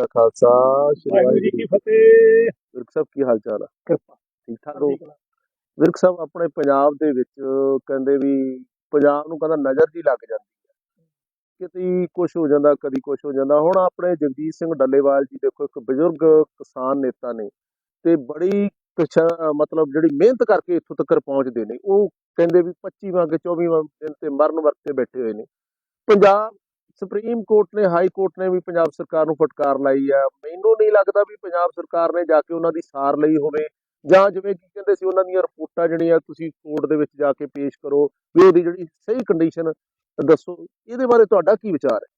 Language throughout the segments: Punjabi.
ਦਾ ਖਾਲਸਾ ਸ਼੍ਰੀ ਵਾਹਿਗੁਰੂ ਜੀ ਕੀ ਫਤਿਹ। ਵਿਰਕ ਸਾਹਿਬ ਕੀ ਹਾਲ ਚਾਲ ਆ? ਕਿਰਪਾ। ਠੀਕ ਠਾਕ ਹੋ? ਵਿਰਕ ਸਾਹਿਬ ਆਪਣੇ ਪੰਜਾਬ ਦੇ ਵਿੱਚ ਕਹਿੰਦੇ ਵੀ ਪੰਜਾਬ ਨੂੰ ਕਹਿੰਦਾ ਨਜ਼ਰ ਜੀ ਲੱਗ ਜਾਂਦੀ ਹੈ ਕਿਤੇ ਕੁਝ ਹੋ ਜਾਂਦਾ ਕਦੀ ਕੁਝ ਹੋ ਜਾਂਦਾ। ਹੁਣ ਆਪਣੇ ਜਗਜੀਤ ਸਿੰਘ ਡੱਲੇਵਾਲ ਜੀ ਦੇਖੋ ਇੱਕ ਬਜ਼ੁਰਗ ਕਿਸਾਨ ਨੇਤਾ ਨੇ ਤੇ ਬੜੀ ਮਤਲਬ ਜਿਹੜੀ ਮਿਹਨਤ ਕਰਕੇ ਇੱਥੋਂ ਤੱਕ ਪਹੁੰਚਦੇ ਨੇ। ਉਹ ਕਹਿੰਦੇ ਵੀ 25ਵਾਂ ਕੇ 24ਵਾਂ ਦਿਨ ਤੇ ਮਰਨ ਵਰਤੇ ਬੈਠੇ ਹੋਏ ਨੇ। ਪੰਜਾਬ ਸੁਪਰੀਮ ਕੋਰਟ ਨੇ ਹਾਈ ਕੋਰਟ ਨੇ ਵੀ ਪੰਜਾਬ ਸਰਕਾਰ ਨੂੰ ਫਟਕਾਰ ਲਾਈ ਆ। ਮੈਨੂੰ ਨਹੀਂ ਲੱਗਦਾ ਵੀ ਪੰਜਾਬ ਸਰਕਾਰ ਨੇ ਜਾ ਕੇ ਉਹਨਾਂ ਦੀ ਸਾਰ ਲਈ ਹੋਵੇ। ਜਾਂ ਜਿਵੇਂ ਕੀ ਕਹਿੰਦੇ ਸੀ ਉਹਨਾਂ ਦੀਆਂ ਰਿਪੋਰਟਾਂ ਜਿਹੜੀਆਂ ਤੁਸੀਂ ਕੋਰਟ ਦੇ ਵਿੱਚ ਜਾ ਕੇ ਪੇਸ਼ ਕਰੋ ਵੀ ਉਹਦੀ ਜਿਹੜੀ ਸਹੀ ਕੰਡੀਸ਼ਨ ਦੱਸੋ। ਇਹਦੇ ਬਾਰੇ ਤੁਹਾਡਾ ਕੀ ਵਿਚਾਰ ਹੈ?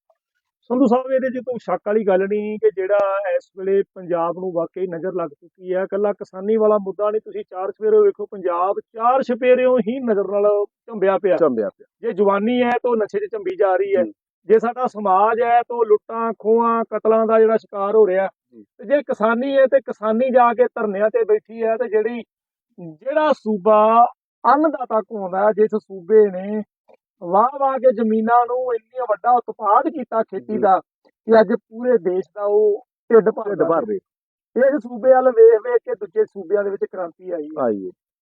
ਸੰਧੂ ਸਾਹਿਬ ਇਹਦੇ 'ਚ ਕੋਈ ਸ਼ੱਕ ਵਾਲੀ ਗੱਲ ਨਹੀਂ ਕਿ ਜਿਹੜਾ ਇਸ ਵੇਲੇ ਪੰਜਾਬ ਨੂੰ ਵਾਕਈ ਨਜ਼ਰ ਲੱਗ ਚੁੱਕੀ ਹੈ। ਇਕੱਲਾ ਕਿਸਾਨੀ ਵਾਲਾ ਮੁੱਦਾ ਨਹੀਂ ਤੁਸੀਂ ਚਾਰ ਸਵੇਰੇ ਵੇਖੋ ਪੰਜਾਬ ਚਾਰ ਛਪੇਰਿਓਂ ਹੀ ਨਜ਼ਰ ਨਾਲ ਝੰਬਿਆ ਪਿਆ। ਚੰਬਿਆ ਪਿਆ। ਜੇ ਜਵਾਨੀ ਹੈ ਤਾਂ ਨਸ਼ੇ 'ਚ ਝੰਬੀ ਜਾ ਰਹੀ ਹੈ। ਜੀ। ਸਾਡਾ ਸਮਾਜ ਹੈ ਤਾਂ ਲੁੱਟਾਂ ਖੋਹਾਂ ਕਤਲਾਂ ਦਾ ਜਿਹੜਾ ਸ਼ਿਕਾਰ ਹੋ ਰਿਹਾ। ਤੇ ਜੇ ਕਿਸਾਨੀ ਹੈ ਤੇ ਕਿਸਾਨੀ ਜਾ ਕੇ ਧਰਨਿਆਂ ਤੇ ਬੈਠੀ ਹੈ ਤੇ ਜਿਹੜੀ ਜਿਹੜਾ ਸੂਬਾ ਅੰਨਦਾਤਾ ਘੁੰਮਦਾ ਹੈ, ਜਿਸ ਸੂਬੇ ਨੇ ਵਾਹ ਵਾਹ ਕੇ ਜ਼ਮੀਨਾਂ ਨੂੰ ਇੰਨੀ ਵੱਡਾ ਉਤਪਾਦ ਕੀਤਾ ਖੇਤੀ। ਦਾ ਕਿ ਅੱਜ ਪੂਰੇ ਦੇਸ਼ ਦਾ ਉਹ ਢਿੱਡ ਭਰ ਦੇ ਇਸ ਸੂਬੇ ਵੱਲ ਵੇਖ ਵੇਖ ਕੇ ਦੂਜੇ ਸੂਬਿਆਂ ਦੇ ਵਿੱਚ ਕ੍ਰਾਂਤੀ ਆਈ ਹੈ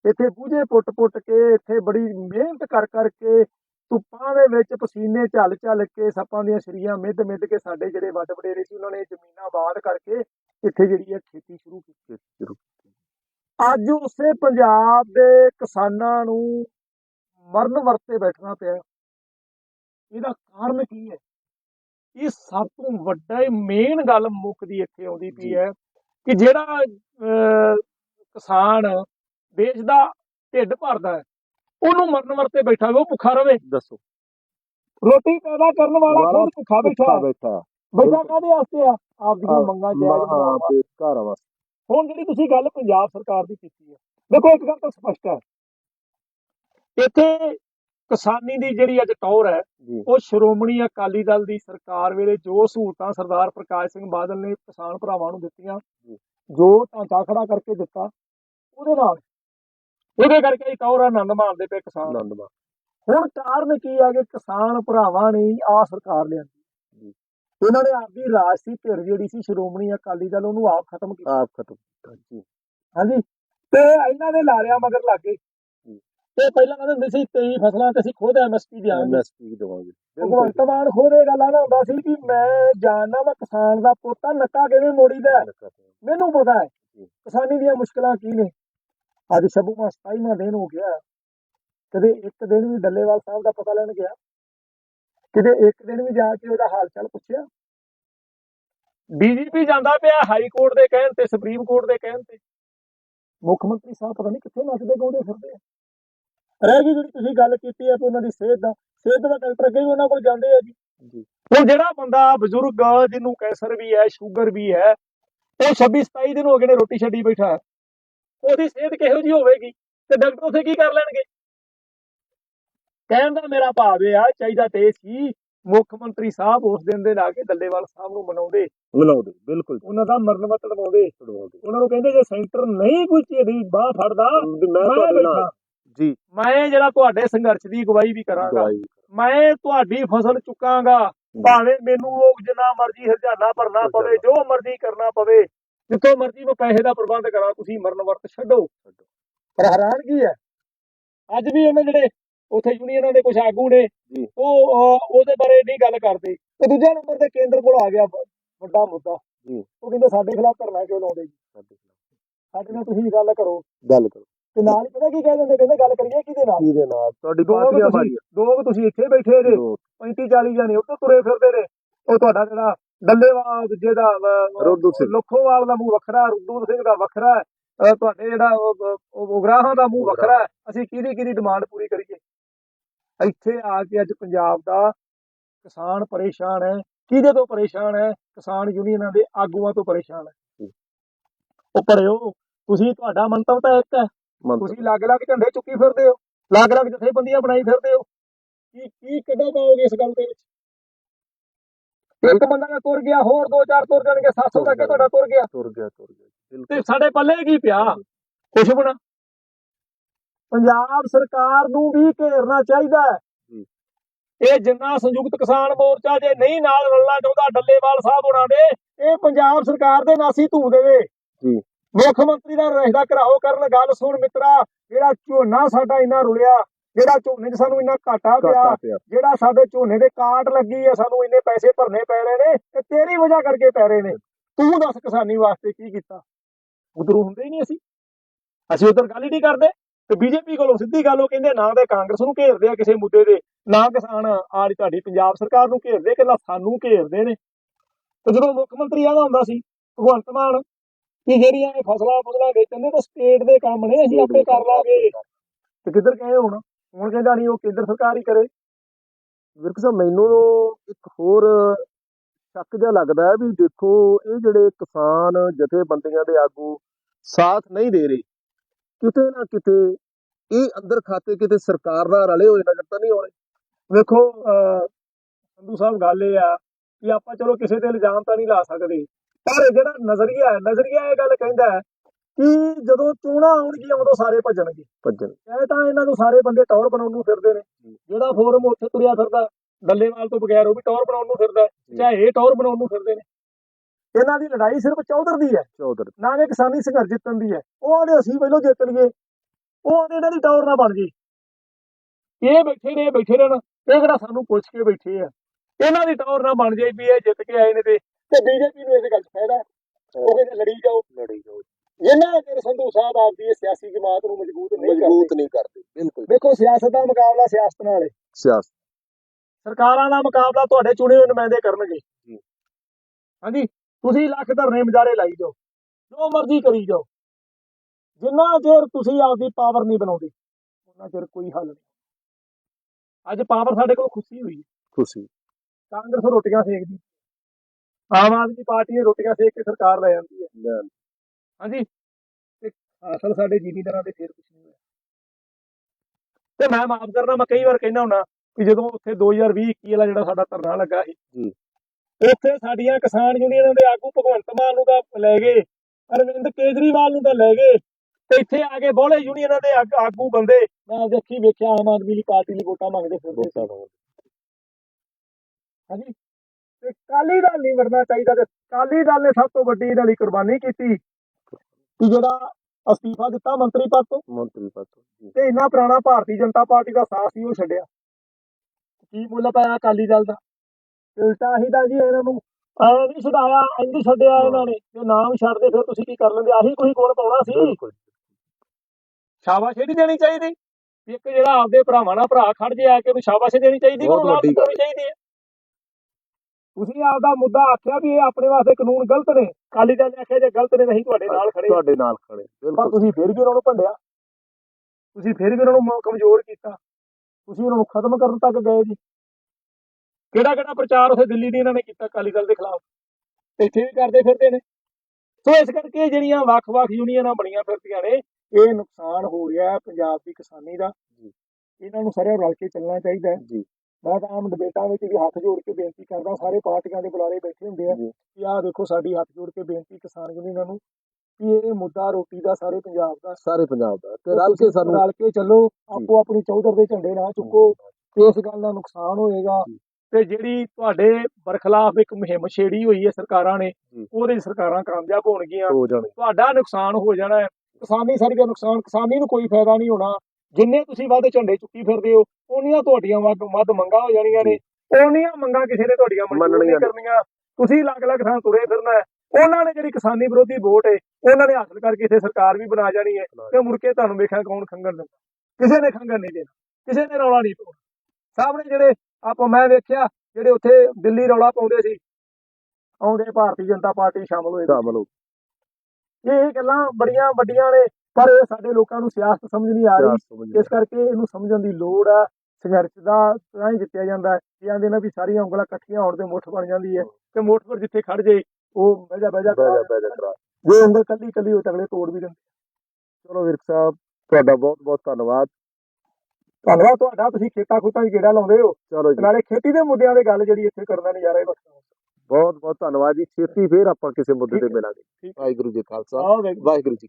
ਇੱਥੇ ਬੂਝੇ ਪੁੱਟ-ਪੁੱਟ ਕੇ ਇੱਥੇ ਬੜੀ ਮਿਹਨਤ ਕਰ ਕਰਕੇ ਧੁੱਪਾਂ ਦੇ ਵਿੱਚ ਪਸੀਨੇ ਝੱਲ ਝੱਲ ਕੇ ਸੱਪਾਂ ਦੀਆਂ ਸ਼ਰੀਆਂ ਮਿੱਧ ਮਿੱਧ ਕੇ ਸਾਡੇ ਜਿਹੜੇ ਵੱਡ ਵਡੇਰੇ ਸੀ ਉਹਨਾਂ ਨੇ ਜ਼ਮੀਨਾਂ ਆਬਾਦ ਕਰਕੇ ਇੱਥੇ ਜਿਹੜੀ ਹੈ ਖੇਤੀ ਸ਼ੁਰੂ ਕੀਤੀ ਸ਼ੁਰੂ ਅੱਜ ਉਸੇ ਪੰਜਾਬ ਦੇ ਕਿਸਾਨਾਂ ਨੂੰ ਮਰਨ ਵਰਤੇ ਬੈਠਣਾ ਪਿਆ। ਇਹਦਾ ਕਾਰਨ ਕੀ ਹੈ? ਇਹ ਸਭ ਤੋਂ ਵੱਡਾ ਹੀ ਮੇਨ ਗੱਲ ਮੁੱਕਦੀ ਇੱਥੇ ਆਉਂਦੀ ਪਈ। ਹੈ ਕਿ ਜਿਹੜਾ ਕਿਸਾਨ ਦੇਸ਼ ਦਾ ਢਿੱਡ ਭਰਦਾ ਹੈ। ਉਹਨੂੰ ਮਰਨ ਵਰਤੇ ਬੈਠਾ ਹੋਵੇ ਉਹ ਭੁੱਖਾ ਰਵੇ। ਦੱਸੋ। ਰੋਟੀ ਪੈਦਾ ਕਰਨ ਵਾਲਾ ਖੁਦ ਭੁੱਖਾ ਬੈਠਾ। ਬੈਠਾ। ਬੈਠਾ ਕਾਹਦੇ ਵਾਸਤੇ ਆ? ਆਪਦੀਆਂ ਮੰਗਾਂ ਜਾਇਜ਼ ਤੇ ਘਰ ਵਾਸਤੇ। ਹੁਣ ਜਿਹੜੀ ਤੁਸੀਂ ਗੱਲ ਪੰਜਾਬ ਸਰਕਾਰ ਦੀ ਕੀਤੀ ਹੈ ਦੇਖੋ ਇੱਕ ਗੱਲ ਤਾਂ ਸਪਸ਼ਟ ਹੈ। ਇੱਥੇ ਕਿਸਾਨੀ ਦੀ ਜਿਹੜੀ ਅੱਜ ਟੌਰ ਹੈ ਉਹ ਸ਼੍ਰੋਮਣੀ ਅਕਾਲੀ ਦਲ ਦੀ ਸਰਕਾਰ ਵੇਲੇ ਜੋ ਸਹੂਲਤਾਂ ਸਰਦਾਰ ਪ੍ਰਕਾਸ਼ ਸਿੰਘ ਬਾਦਲ ਨੇ ਕਿਸਾਨ ਭਰਾਵਾਂ ਨੂੰ ਦਿੱਤੀਆਂ ਜੀ। ਜੋ ਢਾਂਚਾ ਖੜਾ ਕਰਕੇ ਦਿੱਤਾ ਉਹਦੇ ਨਾਲ ਉਹਦੇ ਕਰਕੇ ਹੀ ਟੌਰ ਆਨੰਦ ਮਾਣਦੇ ਪਏ ਕਿਸਾਨ। ਆਨੰਦਮਾ ਹੁਣ ਕਾਰਨ ਕੀ ਆ ਕਿ ਕਿਸਾਨ ਭਰਾਵਾਂ ਨੇ ਆ ਸਰਕਾਰ ਲਿਆਂਦੀ। ਜੀ। ਇਹਨਾਂ ਨੇ ਆਪਦੀ ਰਾਜਸੀ ਧਿਰ ਜਿਹੜੀ ਸੀ ਸ਼੍ਰੋਮਣੀ ਅਕਾਲੀ ਦਲ ਉਹਨੂੰ ਆਪ ਖਤਮ ਕੀਤਾ। ਆਪ ਖਤਮ ਕੀਤਾ ਜੀ। ਹਾਂਜੀ। ਤੇ ਇਹਨਾਂ ਦੇ ਲਾਰਿਆਂ ਮਗਰ ਲੱਗੇ। ਤੇ ਪਹਿਲਾਂ ਕਹਿੰਦੇ ਹੁੰਦੇ ਸੀ 23 ਫਸਲਾਂ ਤੇ ਅਸੀਂ ਖੁਦ ਐਮਐਸਪੀ ਦਿਆਂਗੇ ਐਮਐਸਪੀ ਦਵਾਂਗੇ। ਭਗਵੰਤ ਮਾਨ ਖੁਦ ਇਹ ਗੱਲ ਆਉਂਦਾ ਹੁੰਦਾ ਸੀ ਕਿ ਮੈਂ ਜਾਣਦਾ ਮੈਂ ਕਿਸਾਨ ਦਾ ਪੁੱਤ ਨੱਕਾ ਕਿਵੇਂ ਮੋੜੀਦਾ। ਮੈਨੂੰ ਪਤਾ ਹੈ। ਕਿਸਾਨੀ ਦੀਆਂ ਮੁਸ਼ਕਲਾਂ ਕੀ ਨੇ। ਅੱਜ ਸ਼ਬੂਮਾ 27ਵਾਂ ਦਿਨ ਹੋ ਗਿਆ। ਕਦੇ ਇੱਕ ਦਿਨ ਵੀ ਡੱਲੇਵਾਲ ਸਾਹਿਬ ਦਾ ਪਤਾ ਲੈਣ ਗਿਆ। ਕਿਤੇ ਇੱਕ ਦਿਨ ਵੀ ਜਾ ਕੇ ਉਹਦਾ ਹਾਲ ਚਾਲ ਪੁੱਛਿਆ। ਡੀਜੀਪੀ ਜਾਂਦਾ ਪਿਆ ਹਾਈ ਕੋਰਟ ਦੇ ਕਹਿਣ ਤੇ ਸੁਪਰੀਮ ਕੋਰਟ ਦੇ ਕਹਿਣ ਤੇ। ਮੁੱਖ ਮੰਤਰੀ ਸਾਹਿਬ ਪਤਾ ਨਹੀਂ ਕਿੱਥੇ ਨੱਚਦੇ ਗਾਉਂਦੇ ਫਿਰਦੇ ਆ। ਰਹਿ ਗਈ ਜਿਹੜੀ ਤੁਸੀਂ ਗੱਲ ਕੀਤੀ ਹੈ ਕਿ ਉਹਨਾਂ ਦੀ ਸਿਹਤ ਦਾ ਸਿਹਤ ਦਾ ਡਾਕਟਰ ਅੱਗੇ ਵੀ ਉਹਨਾਂ ਕੋਲ ਜਾਂਦੇ ਆ ਜੀ। ਹੁਣ ਜਿਹੜਾ ਬੰਦਾ ਬਜ਼ੁਰਗ ਜਿਹਨੂੰ ਕੈਂਸਰ ਵੀ ਹੈ ਸ਼ੂਗਰ ਵੀ ਹੈ ਉਹ 26 27 ਦਿਨ ਹੋ ਗਏ ਨੇ ਰੋਟੀ ਛੱਡੀ ਬੈਠਾ। ਉਹਦੀ ਸਿਹਤ ਕਿਹੋ ਜੀ ਹੋਵੇਗੀ? ਤੇ ਡਾਕਟਰ ਉਥੇ ਕੀ ਕਰ ਲੈਣਗੇ? ਕਹਿਣ ਦਾ ਮੇਰਾ ਭਾਵ ਇਹ ਆ ਚਾਹੀਦਾ ਤੇ ਸੀ ਮੁੱਖ ਮੰਤਰੀ ਸਾਹਿਬ ਉਸ ਦਿਨ ਦੇ ਲਾ ਕੇ ਦੱਲੇਵਾਲ ਸਾਹਿਬ ਨੂੰ ਮਨਾਉਂਦੇ। ਮਿਲਾਉਂਦੇ ਬਿਲਕੁਲ ਉਹਨਾਂ ਦਾ ਮਰਨ ਲਵਾਉਂਦੇ ਛਡਵਾਉਂਦੇ ਉਹਨਾਂ ਨੂੰ ਕਹਿੰਦੇ ਜੇ ਸੈਂਟਰ ਨਹੀਂ ਕੋਈ ਚੀਜ਼ ਬਾਹ ਫੜਦਾ ਮੈਂ ਤੁਹਾਡੇ ਨਾਲ ਜੀ। ਮੈਂ ਜਿਹੜਾ ਤੁਹਾਡੇ ਸੰਘਰਸ਼ ਦੀ ਅਗਵਾਈ ਵੀ ਕਰਾਂਗਾ। ਮੈਂ ਤੁਹਾਡੀ ਫਸਲ ਚੁੱਕਾਂਗਾ। ਭਾਵੇਂ ਮੈਨੂੰ ਉਹ ਜਿੰਨਾ ਮਰਜ਼ੀ ਹਰਜਾਨਾ ਭਰਨਾ ਪਵੇ ਜੋ ਮਰਜ਼ੀ ਕਰਨਾ ਪਵੇ ਜਿੱਥੋਂ ਮਰਜ਼ੀ ਮੈਂ ਪੈਸੇ ਦਾ ਪ੍ਰਬੰਧ ਕਰਾਂ ਤੁਸੀਂ ਮਰਨ ਵਰਤ ਛੱਡੋ। ਪਰ ਹੈਰਾਨ ਕੀ ਹੈ? ਅੱਜ ਵੀ ਉਹਨਾਂ ਜਿਹੜੇ ਉੱਥੇ ਯੂਨੀਅਨਾਂ ਦੇ ਕੁਝ ਆਗੂ ਨੇ। ਉਹ ਉਹਦੇ ਬਾਰੇ ਨਹੀਂ ਗੱਲ ਕਰਦੇ। ਤੇ ਦੂਜਾ ਨੰਬਰ ਤੇ ਕੇਂਦਰ ਕੋਲ ਆ ਗਿਆ ਵੱਡਾ ਮੁੱਦਾ। ਉਹ ਕਹਿੰਦੇ ਸਾਡੇ ਖਿਲਾਫ ਧਰਨਾ ਕਿਉਂ ਲਾਉਂਦੇ ਜੀ? ਸਾਡੇ ਨਾਲ ਤੁਸੀਂ ਗੱਲ ਕਰੋ। ਗੱਲ ਕਰੋ। ਤੇ ਨਾਲ ਹੀ ਪਤਾ ਕੀ ਕਹਿ ਦਿੰਦੇ? ਕਹਿੰਦੇ ਗੱਲ ਕਰੀਏ ਕਿਹਦੇ ਨਾਲ? ਕਿਹਦੇ ਨਾਲ? ਤੁਹਾਡੀ ਤੁਸੀਂ ਮਾਰੀਆਂ ਦੋ ਤੁਸੀਂ ਇੱਥੇ ਬੈਠੇ ਜੇ। ਦੋ 35 40 ਜਾਣੇ ਉੱਧਰ ਤੁਰੇ ਫਿਰਦੇ ਨੇ। ਉਹ ਤੁਹਾਡਾ ਜਿਹੜਾ ਡੱਲੇਵਾਲ ਦੂਜੇ ਦਾ ਸਿੰਘ। ਲੋਖੋਵਾਲ ਦਾ ਮੂੰਹ ਵੱਖਰਾ ਰੁੱਦੂ ਸਿੰਘ ਦਾ ਵੱਖਰਾ ਤੁਹਾਡੇ ਜਿਹੜਾ ਉਗਰਾਹਾਂ ਦਾ ਮੂੰਹ ਵੱਖਰਾ। ਅਸੀਂ ਕਿਹਦੀ ਕਿਹਦੀ ਡਿਮਾਂਡ ਪੂਰੀ ਕਰੀਏ? ਇੱਥੇ ਆ ਕੇ ਅੱਜ ਪੰਜਾਬ ਦਾ ਕਿਸਾਨ ਪਰੇਸ਼ਾਨ ਹੈ। ਕਿਹਦੇ ਤੋਂ ਪਰੇਸ਼ਾਨ ਹੈ? ਕਿਸਾਨ ਯੂਨੀਅਨਾਂ ਦੇ ਆਗੂਆਂ ਤੋਂ ਪਰੇਸ਼ਾਨ ਹੈ। ਉਹ ਪੜਿਓ ਤੁਸੀਂ ਤੁਹਾਡਾ ਮੰਤਵ ਤਾਂ ਇੱਕ ਹੈ। ਤੁਸੀਂ ਲੱਗ ਲੱਗ ਝੰਡੇ ਚੁੱਕੀ ਫਿਰਦੇ ਹੋ ਲੱਗ ਲੱਗ ਜਥੇਬੰਦੀਆਂ ਬਣਾਈ ਫਿਰਦੇ ਹੋ। ਕੀ ਕੀ ਕੱਢੋ ਪਾਓਗੇ ਇਸ ਗੱਲ ਦੇ ਵਿੱਚ? ਇੱਕ ਬੰਦਾ ਤਾਂ ਤੁਰ ਗਿਆ ਹੋਰ ਦੋ ਚਾਰ ਤੁਰ ਜਾਣਗੇ 700 ਤੱਕ ਤੁਹਾਡਾ ਤੁਰ ਗਿਆ। ਤੁਰ ਗਿਆ ਤੁਰ ਗਿਆ। ਤੇ ਸਾਡੇ ਪੱਲੇ ਕੀ ਪਿਆ? ਕੁਛ ਬਣਾ ਪੰਜਾਬ ਸਰਕਾਰ ਨੂੰ ਵੀ ਘੇਰਨਾ ਚਾਹੀਦਾ ਹੈ। ਇਹ ਜਿੰਨਾ ਸੰਯੁਕਤ ਕਿਸਾਨ ਮੋਰਚਾ ਜੇ ਨਹੀਂ ਨਾਲ ਰਲਣਾ ਚਾਹੁੰਦਾ ਡੱਲੇਵਾਲ ਸਾਹਿਬ ਹੋਣਾ ਦੇ ਇਹ ਪੰਜਾਬ ਸਰਕਾਰ ਦੇ ਨਾਸੀ ਧੂ ਦੇਵੇ। ਜੀ। ਮੁੱਖ ਮੰਤਰੀ ਦਾ ਰਹਿਦਾ ਘਰਾਓ ਕਰਨ ਗੱਲ ਸੁਣ ਮਿੱਤਰਾ ਜਿਹੜਾ ਝੋਨਾ ਸਾਡਾ ਇੰਨਾ ਰੁਲਿਆ ਜਿਹੜਾ ਝੋਨੇ 'ਚ ਸਾਨੂੰ ਇੰਨਾ ਘਾਟਾ ਪਿਆ ਘਾਟਾ ਪਿਆ। ਜਿਹੜਾ ਸਾਡੇ ਝੋਨੇ ਦੇ ਕਾਟ ਲੱਗੀ ਆ ਸਾਨੂੰ ਇੰਨੇ ਪੈਸੇ ਭਰਨੇ ਪੈ ਰਹੇ ਨੇ ਤੇ ਤੇਰੀ ਵਜ੍ਹਾ ਕਰਕੇ ਪੈ ਰਹੇ ਨੇ। ਤੂੰ ਦੱਸ ਕਿਸਾਨੀ ਵਾਸਤੇ ਕੀ ਕੀਤਾ? ਉਧਰੋਂ ਹੁੰਦੇ ਹੀ ਨਹੀਂ ਅਸੀਂ। ਅਸੀਂ ਉਧਰ ਗੱਲ ਹੀ ਨਹੀਂ ਕਰਦੇ। ਤੇ ਬੀਜੇਪੀ ਕੋਲੋਂ ਸਿੱਧੀ ਗੱਲ ਉਹ ਕਹਿੰਦੇ ਨਾ ਤੇ ਕਾਂਗਰਸ ਨੂੰ ਘੇਰਦੇ ਆ ਕਿਸੇ ਮੁੱਦੇ ਦੇ ਨਾ ਕਿਸਾਨ ਆੜੀ ਤੁਹਾਡੀ ਪੰਜਾਬ ਸਰਕਾਰ ਨੂੰ ਘੇਰਦੇ ਕਿ ਨਾ ਸਾਨੂੰ ਘੇਰਦੇ ਨੇ। ਤੇ ਜਦੋਂ ਮੁੱਖ ਮੰਤਰੀ ਆਉਂਦਾ ਹੁੰਦਾ ਸੀ ਭਗਵੰਤ ਮਾਨ ਕਿ ਜਿਹੜੀਆਂ ਇਹ ਫਸਲਾਂ ਫਸਲਾਂ ਵੇਚਣ ਦੇ ਤਾਂ ਸਟੇਟ ਦੇ ਕੰਮ ਨੇ ਅਸੀਂ ਆਪੇ ਕਰ ਲਾਂਗੇ। ਤੇ ਕਿੱਧਰ ਗਏ ਹੁਣ? ਹੁਣ ਕਹਿੰਦਾ ਨਹੀਂ ਉਹ ਕੇਂਦਰ ਸਰਕਾਰ ਹੀ ਕਰੇ। ਵਿਰਕ ਸਾਹਿਬ ਮੈਨੂੰ ਇੱਕ ਹੋਰ ਸ਼ੱਕ ਜਿਹਾ ਲੱਗਦਾ ਹੈ ਵੀ ਦੇਖੋ ਇਹ ਜਿਹੜੇ ਕਿਸਾਨ ਜਥੇਬੰਦੀਆਂ ਦੇ ਆਗੂ ਸਾਥ ਨਹੀਂ ਦੇ ਰਹੇ ਕਿਤੇ ਨਾ ਕਿਤੇ ਇਹ ਅੰਦਰ ਖਾਤੇ ਕਿਤੇ ਸਰਕਾਰ ਨਾਲ ਰਲੇ ਹੋਏ ਨਜ਼ਰ ਤਾਂ ਨਹੀਂ ਆਉਣੇ ਵੇਖੋ ਅਹ, ਸੰਧੂ ਸਾਹਿਬ ਗੱਲ ਇਹ ਆ ਕਿ ਆਪਾਂ ਚਲੋ ਕਿਸੇ ਤੇ ਇਲਜ਼ਾਮ ਤਾਂ ਨਹੀਂ ਲਾ ਸਕਦੇ ਪਰ ਜਿਹੜਾ ਨਜ਼ਰੀਆ ਹੈ ਨਜ਼ਰੀਆ ਇਹ ਗੱਲ ਕਹਿੰਦਾ ਹੈ ਕਿ ਜਦੋਂ ਚੋਣਾਂ ਆਉਣਗੀਆਂ ਉਦੋਂ ਸਾਰੇ ਭੱਜਣਗੇ। ਭੱਜਣ। ਚਾਹੇ ਤਾਂ ਇਹਨਾਂ ਨੂੰ ਸਾਰੇ ਬੰਦੇ ਟੌਰ ਬਣਾਉਣ ਨੂੰ ਫਿਰਦੇ ਨੇ। ਜਿਹੜਾ ਫੋਰਮ ਉੱਥੇ ਤੁਰਿਆ ਫਿਰਦਾ ਡੱਲੇਵਾਲ ਤੋਂ ਬਗੈਰ ਉਹ ਵੀ ਟੌਰ ਬਣਾਉਣ ਨੂੰ ਫਿਰਦਾ। ਚਾਹੇ ਇਹ ਟੌਰ ਬਣਾਉਣ ਨੂੰ ਫਿਰਦੇ ਨੇ। ਇਹਨਾਂ ਦੀ ਲੜਾਈ ਸਿਰਫ ਚੌਧਰ ਦੀ ਹੈ। ਚੌਧਰ ਨਾ ਕਿ ਕਿਸਾਨੀ ਸੰਘਰਸ਼ ਜਿੱਤਣ ਦੀ ਹੈ। ਉਹ ਆਂਦੇ ਅਸੀਂ ਪਹਿਲਾਂ ਜਿੱਤ ਲਈਏ। ਉਹ ਆਂਦੇ ਇਹਨਾਂ ਦੀ ਟੌਰ ਨਾ ਬਣ ਜੇ। ਇਹ ਬੈਠੇ ਨੇ ਇਹ ਬੈਠੇ ਰਹਿਣ। ਇਹ ਕਿਹੜਾ ਸਾਨੂੰ ਪੁੱਛ ਕੇ ਬੈਠੇ ਆ। ਇਹਨਾਂ ਦੀ ਟੌਰ ਨਾ ਬਣ ਜੇ ਵੀ ਇਹ ਜਿੱਤ ਕੇ ਆਏ ਨੇ ਤੇ ਤੇ ਬੀਜੇਪੀ ਨੂੰ ਇਸ ਗੱਲ 'ਚ ਫਾਇਦਾ ਹੈ। ਉਹ ਕਹਿੰਦੇ ਲੜੀ ਜਾਓ। ਲੜੀ ਜਾਓ। ਜਿੰਨਾ ਚਿਰ ਸੰਧੂ ਸਾਹਿਬ ਆਪਦੀ ਸਿਆਸੀ ਜਮਾਤ ਨੂੰ ਮਜ਼ਬੂਤ ਨਹੀਂ ਕਰਦੇ ਮਜ਼ਬੂਤ ਨਹੀਂ ਕਰਦੇ ਬਿਲਕੁਲ। ਵੇਖੋ ਸਿਆਸਤ ਦਾ ਮੁਕਾਬਲਾ ਸਿਆਸਤ ਨਾਲ ਹੈ ਸਿਆਸਤ। ਸਰਕਾਰਾਂ ਦਾ ਮੁਕਾਬਲਾ ਤੁਹਾਡੇ ਚੁਣੇ ਹੋਏ ਨੁਮਾਇੰਦੇ ਕਰਨਗੇ। ਹਾਂਜੀ ਤੁਸੀਂ ਲੱਖ ਧਰਨੇ ਮੁਜ਼ਾਰੇ ਲਾਈ ਜਾਓ ਜੋ ਮਰਜ਼ੀ ਕਰੀ ਜਾਓ। ਜਿੰਨਾ ਚਿਰ ਤੁਸੀਂ ਆਪਦੀ ਪਾਵਰ ਨਹੀਂ ਬਣਾਉਂਦੇ ਉਹਨਾਂ ਚਿਰ ਕੋਈ ਹੱਲ ਨਹੀਂ। ਅੱਜ ਪਾਵਰ ਸਾਡੇ ਕੋਲ ਖੁਸ਼ੀ ਹੋਈ ਖੁਸ਼ੀ। ਕਾਂਗਰਸ ਰੋਟੀਆਂ ਸੇਕਦੀ ਆਮ ਆਦਮੀ ਪਾਰਟੀ ਰੋਟੀਆਂ ਸੇਕ ਕੇ ਸਰਕਾਰ ਲੈ ਜਾਂਦੀ ਹੈ। ਹਾਂਜੀ। ਤੇ ਹਾਸਲ ਸਾਡੇ ਜ਼ਿਮੀਂਦਾਰਾਂ ਦੇ ਫੇਰ ਕੁਝ ਨਹੀਂ ਹੋਇਆ। ਤੇ ਮੈਂ ਮਾਫ ਕਰਨਾ ਮੈਂ ਕਈ ਵਾਰ ਕਹਿੰਦਾ ਹੁਣਾ ਕਿ ਜਦੋਂ ਉੱਥੇ 2020 21 ਵਾਲਾ ਜਿਹੜਾ ਸਾਡਾ ਧਰਨਾ ਲੱਗਾ ਸੀ ਜੀ। ਉੱਥੇ ਸਾਡੀਆਂ ਕਿਸਾਨ ਯੂਨੀਅਨਾਂ ਦੇ ਆਗੂ ਭਗਵੰਤ ਮਾਨ ਨੂੰ ਤਾਂ ਲੈ ਗਏ ਅਰਵਿੰਦ ਕੇਜਰੀਵਾਲ ਨੂੰ ਤਾਂ ਲੈ ਗਏ ਤੇ ਇੱਥੇ ਆ ਕੇ ਬੋਲੇ ਯੂਨੀਅਨਾਂ ਦੇ ਆਗ- ਬੰਦੇ ਮੈਂ ਦੇਖੀ ਵੇਖਿਆ ਆਮ ਆਦਮੀ ਦੀ ਪਾਰਟੀ ਲਈ ਵੋਟਾਂ ਮੰਗਦੇ ਫਿਰਦੇ ਸੀ। ਵੋਟਾਂ ਨੂੰ ਹਾਂਜੀ। ਤੇ ਕਾਲੀ ਦਲ ਨਹੀਂ ਵੜਨਾ ਚਾਹੀਦਾ ਤੇ ਕਾਲੀ ਦਲ ਨੇ ਸਭ ਤੋਂ ਵੱਡੀ ਇਹਨਾਂ ਲਈ ਕੁਰਬਾਨੀ ਕੀਤੀ। ਕਿ ਜਿਹੜਾ ਅਸਤੀਫਾ ਦਿੱਤਾ ਮੰਤਰੀ ਪਦ ਤੋਂ। ਮੰਤਰੀ ਪਦ ਤੋਂ ਜੀ। ਤੇ ਇੰਨਾ ਪੁਰਾਣਾ ਭਾਰਤੀ ਜਨਤਾ ਪਾਰਟੀ ਦਾ ਸਾਥ ਸੀ ਉਹ ਛੱਡਿਆ। ਕੀ ਮੁੱਲ ਪਾਇਆ ਅਕਾਲੀ ਦਲ ਦਾ? ਤੇ ਉਲਟਾ ਹੀ ਦਾ ਜੀ ਇਹਨਾਂ ਨੂੰ ਐ ਨਹੀਂ ਛਡਾਇਆ ਇੰਜ ਛੱਡਿਆ ਇਹਨਾਂ ਨੇ। ਜੇ ਨਾਮ ਛੱਡਦੇ ਫਿਰ ਤੁਸੀਂ ਕੀ ਕਰ ਲੈਂਦੇ ਆਹੀ ਕੋਈ ਕੋਣ ਪਾਉਣਾ ਸੀ। ਬਿਲਕੁਲ। ਸ਼ਾਬਾਸ਼ ਨਹੀਂ ਦੇਣੀ ਚਾਹੀਦੀ। ਇੱਕ ਜਿਹੜਾ ਆਪਦੇ ਭਰਾਵਾਂ ਨਾਲ ਭਰਾ ਖੜ ਜੇ ਆ ਕੇ ਉਹਨੂੰ ਸ਼ਾਬਾਸ਼ ਦੇਣੀ ਚਾਹੀਦੀ ਬਹੁਤ ਉਹਨੂੰ ਵੱਡੀ ਲਾਭ ਦੇਣੀ ਚਾਹੀਦੀ ਹੈ। ਤੁਸੀਂ ਆਪਦਾ ਮੁੱਦਾ ਆਖਿਆ ਵੀ ਇਹ ਆਪਣੇ ਵਾਸਤੇ ਕਾਨੂੰਨ ਗਲਤ ਨੇ। ਕਾਲੀ ਦਲ ਨੇ ਆਖਿਆ ਜੇ ਗਲਤ ਨੇ ਨਹੀਂ ਤੁਹਾਡੇ ਨਾਲ ਖੜੇ ਤੁਹਾਡੇ ਨਾਲ ਖੜੇ ਪਰ ਤੁਸੀਂ ਫਿਰ ਵੀ ਉਹਨਾਂ ਨੂੰ ਭੰਡਿਆ। ਤੁਸੀਂ ਫਿਰ ਵੀ ਉਹਨਾਂ ਨੂੰ ਕਮਜ਼ੋਰ ਕੀਤਾ। ਤੁਸੀਂ ਉਹਨਾਂ ਨੂੰ ਖਤਮ ਕਰਨ ਤੱਕ ਗਏ ਜੀ। ਕਿਹੜਾ ਕਿਹੜਾ ਪ੍ਰਚਾਰ ਉਥੇ ਦਿੱਲੀ ਦੀ ਇਹਨਾਂ ਨੇ ਕੀਤਾ ਅਕਾਲੀ ਦਲ ਦੇ ਖਿਲਾਫ? ਇੱਥੇ ਵੀ ਕਰਦੇ ਫਿਰਦੇ ਨੇ। ਸੋ ਇਸ ਕਰਕੇ ਜਿਹੜੀਆਂ ਵੱਖ-ਵੱਖ ਯੂਨੀਅਨਾਂ ਬਣੀਆਂ ਫਿਰਦੀਆਂ ਨੇ ਇਹ ਨੁਕਸਾਨ ਹੋ ਰਿਹਾ ਹੈ ਪੰਜਾਬ ਦੀ ਕਿਸਾਨੀ ਦਾ। ਇਹਨਾਂ ਨੂੰ ਸਾਰਿਆਂ ਨੂੰ ਰਲ ਕੇ ਚੱਲਣਾ ਚਾਹੀਦਾ ਹੈ। ਜੀ। ਮੈਂ ਤਾਂ ਆਮ ਡਿਬੇਟਾਂ ਵਿੱਚ ਵੀ ਹੱਥ ਜੋੜ ਕੇ ਬੇਨਤੀ ਕਰਦਾ ਸਾਰੇ ਪਾਰਟੀਆਂ ਦੇ ਬੁਲਾਰੇ ਬੈਠੇ ਹੁੰਦੇ ਆ ਕਿ ਆਹ ਦੇਖੋ ਸਾਡੀ ਹੱਥ ਜੋੜ ਕੇ ਬੇਨਤੀ ਕਿਸਾਨ ਯੂਨੀਅਨਾਂ ਨੂੰ ਕਿ ਇਹ ਮੁੱਦਾ ਰੋਟੀ ਦਾ ਸਾਰੇ ਪੰਜਾਬ ਦਾ ਸਾਰੇ ਪੰਜਾਬ ਦਾ ਤੇ ਰਲ ਕੇ ਸਾਨੂੰ ਰਲ ਕੇ ਚੱਲੋ ਆਪੋ ਆਪਣੀ ਚੌਧਰ ਦੇ ਝੰਡੇ ਨਾ ਚੁੱਕੋ ਤੇ ਇਸ ਗੱਲ ਦਾ ਨੁਕਸਾਨ ਹੋਏਗਾ। ਤੇ ਜਿਹੜੀ ਤੁਹਾਡੇ ਬਰਖਲਾਫ ਇੱਕ ਮੁਹਿੰਮ ਛੇੜੀ ਹੋਈ ਹੈ ਸਰਕਾਰਾਂ ਨੇ। ਉਹਦੇ ਸਰਕਾਰਾਂ ਕਾਮਯਾਬ ਹੋਣਗੀਆਂ। ਤੁਹਾਡਾ ਨੁਕਸਾਨ ਹੋ ਜਾਣਾ ਹੈ। ਕਿਸਾਨੀ ਸਾਰੀ ਦਾ ਨੁਕਸਾਨ ਕਿਸਾਨੀ ਨੂੰ ਕੋਈ ਫਾਇਦਾ ਨਹੀਂ ਹੋਣਾ। ਜਿੰਨੇ ਤੁਸੀਂ ਵੱਧ ਝੰਡੇ ਚੁੱਕੀ ਫਿਰਦੇ ਹੋ ਉਹਨੀਆਂ ਤੁਹਾਡੀਆਂ ਵੱਧ ਵੱਧ ਮੰਗਾਂ ਹੋ ਜਾਣੀਆਂ ਨੇ। ਉਹਨੀਆਂ ਮੰਗਾਂ ਕਿਸੇ ਨੇ ਤੁਹਾਡੀਆਂ ਮੰਨਣੀਆਂ। ਕਰਨੀਆਂ। ਤੁਸੀਂ ਅਲੱਗ-ਅਲੱਗ ਥਾਂ ਤੁਰੇ ਫਿਰਨਾ ਉਹਨਾਂ ਨੇ ਜਿਹੜੀ ਕਿਸਾਨੀ ਵਿਰੋਧੀ ਵੋਟ ਹੈ ਉਹਨਾਂ ਨੇ ਹਾਸਲ ਕਰਕੇ ਇੱਥੇ ਸਰਕਾਰ ਵੀ ਬਣਾ ਜਾਣੀ ਹੈ ਤੇ ਮੁੜ ਕੇ ਤੁਹਾਨੂੰ ਵੇਖਿਆ ਕੌਣ ਖੰਗਣ ਦਿੰਦਾ। ਕਿਸੇ ਨੇ ਖੰਗਣ ਨਹੀਂ ਦੇਣਾ। ਕਿਸੇ ਨੇ ਰੌਲਾ ਨਹੀਂ ਪਾਉਣਾ। ਸਾਹਮਣੇ ਜਿਹੜੇ ਆਪਾਂ ਮੈਂ ਵੇਖਿਆ ਜਿਹੜੇ ਉੱਥੇ ਦਿੱਲੀ ਰੌਲਾ ਪਾਉਂਦੇ ਸੀ ਆਉਂਦੇ ਭਾਰਤੀ ਜਨਤਾ ਪਾਰਟੀ ਸ਼ਾਮਲ ਹੋਏ। ਸ਼ਾਮਲ ਹੋ ਇਹ ਇਹ ਗੱਲਾਂ ਬੜੀਆਂ ਵੱਡੀਆਂ ਨੇ ਪਰ ਇਹ ਸਾਡੇ ਲੋਕਾਂ ਨੂੰ ਸਿਆਸਤ ਸਮਝ ਨਹੀਂ ਆ ਰਹੀ। ਇਸ ਕਰਕੇ ਇਹਨੂੰ ਸਮਝਣ ਦੀ ਲੋੜ ਆ। ਸੰਘਰਸ਼ ਦਾ ਤਾਂ ਹੀ ਜਿੱਤਿਆ ਜਾਂਦਾ ਹੈ। ਆਂਦੇ ਨੇ ਵੀ ਸਾਰੀਆਂ ਉਂਗਲਾਂ ਇਕੱਠੀਆਂ ਹੋਣ ਤੇ ਮੁੱਠ ਬਣ ਜਾਂਦੀ ਹੈ। ਤੇ ਮੁੱਠ ਪਰ ਜਿੱਥੇ ਖੜ ਜੇ ਉਹ ਬਹਿ ਜਾ ਬਹਿ ਜਾ। ਬਹਿ ਜਾ ਕਰਾ ਬਹਿ ਜਾ ਕਰਾ ਜੇ ਉਂਗਲ ਕੱਲੀ ਕੱਲੀ ਉਹ ਤਗਲੇ ਤੋੜ ਵੀ ਦਿੰਦੇ ਚਲੋ ਵਿਰਕ ਸਾਹਿਬ ਤੁਹਾਡਾ ਬਹੁਤ ਬਹੁਤ ਧੰਨਵਾਦ। ਧੰਨਵਾਦ ਤੁਹਾਡਾ ਤੁਸੀਂ ਖੇਤਾਂ ਖੂਤਾਂ 'ਚ ਗੇੜਾ ਲਾਉਂਦੇ ਹੋ। ਚਲੋ ਨਾਲੇ ਖੇਤੀ ਦੇ ਮੁੱਦਿਆਂ ਦੇ ਗੱਲ ਜਿਹੜੀ ਇੱਥੇ ਕਰਨ ਨਜ਼ਾਰਾ ਹੀ ਬਖਸ਼ਾ ਬਹੁਤ ਬਹੁਤ ਧੰਨਵਾਦ ਜੀ ਛੇਤੀ ਫੇਰ ਆਪਾਂ ਕਿਸੇ ਮੁੱਦੇ ਤੇ ਮਿਲਾਂਗੇ। ਵਾਹਿਗੁਰੂ ਜੀ ਖਾਲਸਾ ਵਾਹਿਗੁਰੂ ਜੀ।